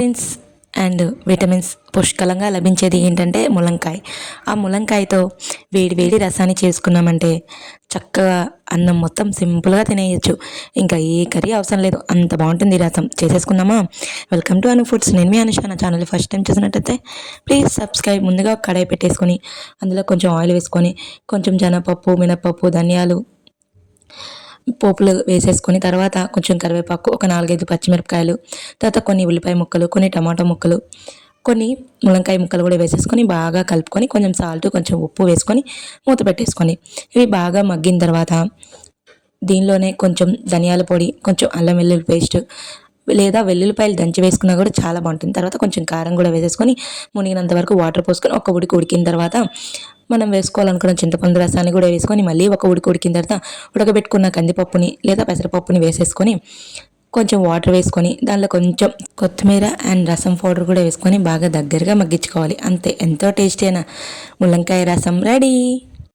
Proteins and vitamins పుష్కలంగా లభించేది ఏంటంటే ములంకాయ. ఆ ములంకాయతో వేడి వేడి రసాన్ని చేసుకున్నామంటే చక్కగా అన్నం మొత్తం సింపుల్గా తినేయచ్చు. ఇంకా ఏ కర్రీ అవసరం లేదు. అంత బాగుంటుంది రసం. చేసేసుకున్నామా వెల్కమ్ టు అను ఫుడ్స్. నేను మీ అనుష. నా ఛానల్ ఫస్ట్ టైం చూసినట్టయితే ప్లీజ్ సబ్స్క్రైబ్. ముందుగా ఒక కడాయి పెట్టేసుకొని అందులో కొంచెం ఆయిల్ వేసుకొని కొంచెం జనపప్పు మినపప్పు ధనియాలు పోపులు వేసేసుకొని తర్వాత కొంచెం కరివేపాకు ఒక నాలుగైదు పచ్చిమిరపకాయలు తర్వాత కొన్ని ఉల్లిపాయ ముక్కలు కొన్ని టమాటా ముక్కలు కొన్ని ములంకాయ ముక్కలు కూడా వేసేసుకొని బాగా కలుపుకొని కొంచెం సాల్ట్ కొంచెం ఉప్పు వేసుకొని మూత పెట్టేసుకొని. ఇవి బాగా మగ్గిన తర్వాత దీనిలోనే కొంచెం ధనియాల పొడి కొంచెం అల్లం వెల్లుల్లి పేస్ట్ లేదా వెల్లుల్లిపాయలు దంచి వేసుకున్నా కూడా చాలా బాగుంటుంది. తర్వాత కొంచెం కారం కూడా వేసేసుకొని మునిగినంత వరకు వాటర్ పోసుకొని ఒక ఉడికి ఉడికిన తర్వాత మనం వేసుకోవాలనుకున్న చింతపండు రసాన్ని కూడా వేసుకొని మళ్ళీ ఒక ఉడికి ఉడికిన తర్వాత ఉడకబెట్టుకున్న కందిపప్పుని లేదా పెసరపప్పుని వేసేసుకొని కొంచెం వాటర్ వేసుకొని దానిలో కొంచెం కొత్తిమీర అండ్ రసం పౌడర్ కూడా వేసుకొని బాగా దగ్గరగా మగ్గించుకోవాలి. అంతే ఎంతో టేస్టీ అయిన ముల్లంకాయ రసం. రెడీ!